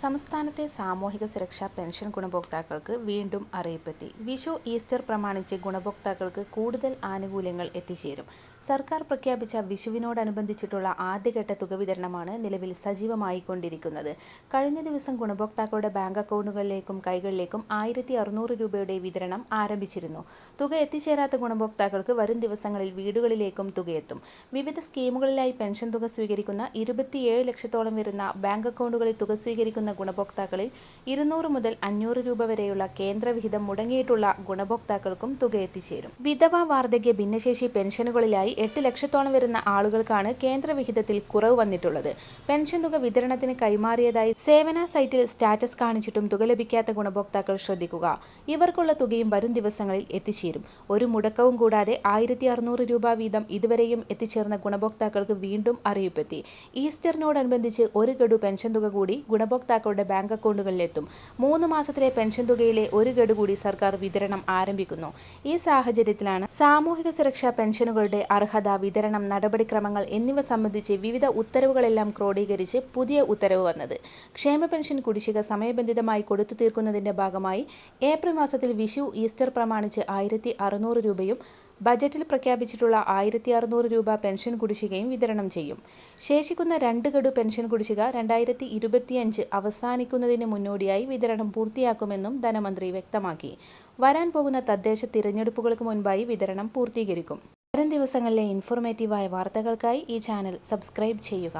സംസ്ഥാനത്തെ സാമൂഹിക സുരക്ഷാ പെൻഷൻ ഗുണഭോക്താക്കൾക്ക് വീണ്ടും അറിയിപ്പെത്തി. വിഷു ഈസ്റ്റർ പ്രമാണിച്ച് ഗുണഭോക്താക്കൾക്ക് കൂടുതൽ ആനുകൂല്യങ്ങൾ എത്തിച്ചേരും. സർക്കാർ പ്രഖ്യാപിച്ച വിഷുവിനോടനുബന്ധിച്ചിട്ടുള്ള ആദ്യഘട്ട തുക വിതരണമാണ് നിലവിൽ സജീവമായി കൊണ്ടിരിക്കുന്നത് കഴിഞ്ഞ ദിവസം ഗുണഭോക്താക്കളുടെ ബാങ്ക് അക്കൗണ്ടുകളിലേക്കും കൈകളിലേക്കും ആയിരത്തി അറുന്നൂറ് രൂപയുടെ വിതരണം ആരംഭിച്ചിരുന്നു. തുക എത്തിച്ചേരാത്ത ഗുണഭോക്താക്കൾക്ക് വരും ദിവസങ്ങളിൽ വീടുകളിലേക്കും തുകയെത്തും. വിവിധ സ്കീമുകളിലായി പെൻഷൻ തുക സ്വീകരിക്കുന്ന ഇരുപത്തിയേഴ് ലക്ഷത്തോളം വരുന്ന ബാങ്ക് അക്കൗണ്ടുകളിൽ തുക സ്വീകരിക്കുന്ന ഗുണഭോക്താക്കളിൽ ഇരുന്നൂറ് മുതൽ അഞ്ഞൂറ് രൂപ വരെയുള്ള കേന്ദ്രവിഹിതം മുടങ്ങിയിട്ടുള്ള ഗുണഭോക്താക്കൾക്കും തുക എത്തിച്ചേരും. വിധവ വാർദ്ധക്യ ഭിന്നശേഷി പെൻഷനുകളിലായി എട്ട് ലക്ഷത്തോളം വരുന്ന ആളുകൾക്കാണ് കേന്ദ്രവിഹിതത്തിൽ കുറവ് വന്നിട്ടുള്ളത്. പെൻഷൻ തുക വിതരണത്തിന് കൈമാറിയതായി സേവന സൈറ്റിൽ സ്റ്റാറ്റസ് കാണിച്ചിട്ടും തുക ലഭിക്കാത്ത ഗുണഭോക്താക്കൾ ശ്രദ്ധിക്കുക. ഇവർക്കുള്ള തുകയും വരും ദിവസങ്ങളിൽ എത്തിച്ചേരും. ഒരു മുടക്കവും കൂടാതെ ആയിരത്തി അറുന്നൂറ് രൂപ വീതം ഇതുവരെയും എത്തിച്ചേർന്ന ഗുണഭോക്താക്കൾക്ക് വീണ്ടും അറിയിപ്പെത്തി ഈസ്റ്ററിനോടനുബന്ധിച്ച് ഒരു ഗഡു പെൻഷൻ തുക കൂടി ഗുണഭോക്താക്കളുടെ ബാങ്ക് അക്കൗണ്ടുകളിലെത്തും. മൂന്ന് മാസത്തിലെ പെൻഷൻ തുകയിലെ ഒരു ഗഡു കൂടി സർക്കാർ വിതരണം ആരംഭിക്കുന്നു. ഈ സാഹചര്യത്തിലാണ് സാമൂഹിക സുരക്ഷാ പെൻഷനുകളുടെ അർഹത വിതരണം നടപടിക്രമങ്ങൾ എന്നിവ സംബന്ധിച്ച് വിവിധ ഉത്തരവുകളെല്ലാം ക്രോഡീകരിച്ച് പുതിയ ഉത്തരവ് വന്നത്. ക്ഷേമ പെൻഷൻ കുടിശ്ശിക സമയബന്ധിതമായി കൊടുത്തു തീർക്കുന്നതിന്റെ ഭാഗമായി ഏപ്രിൽ മാസത്തിൽ വിഷു ഈസ്റ്റർ പ്രമാണിച്ച് ആയിരത്തി രൂപയും ബജറ്റിൽ പ്രഖ്യാപിച്ചിട്ടുള്ള ആയിരത്തി അറുന്നൂറ് രൂപ പെൻഷൻ കുടിശ്ശികയും വിതരണം ചെയ്യും. ശേഷിക്കുന്ന രണ്ട് ഗഡു പെൻഷൻ കുടിശ്ശിക രണ്ടായിരത്തി ഇരുപത്തിയഞ്ച് അവസാനിക്കുന്നതിന് മുന്നോടിയായി വിതരണം പൂർത്തിയാക്കുമെന്നും ധനമന്ത്രി വ്യക്തമാക്കി. വരാൻ പോകുന്ന തദ്ദേശ തിരഞ്ഞെടുപ്പുകൾക്ക് മുൻപായി വിതരണം പൂർത്തീകരിക്കും. വരും ദിവസങ്ങളിലെ ഇൻഫോർമേറ്റീവായ വാർത്തകൾക്കായി ഈ ചാനൽ സബ്സ്ക്രൈബ് ചെയ്യുക.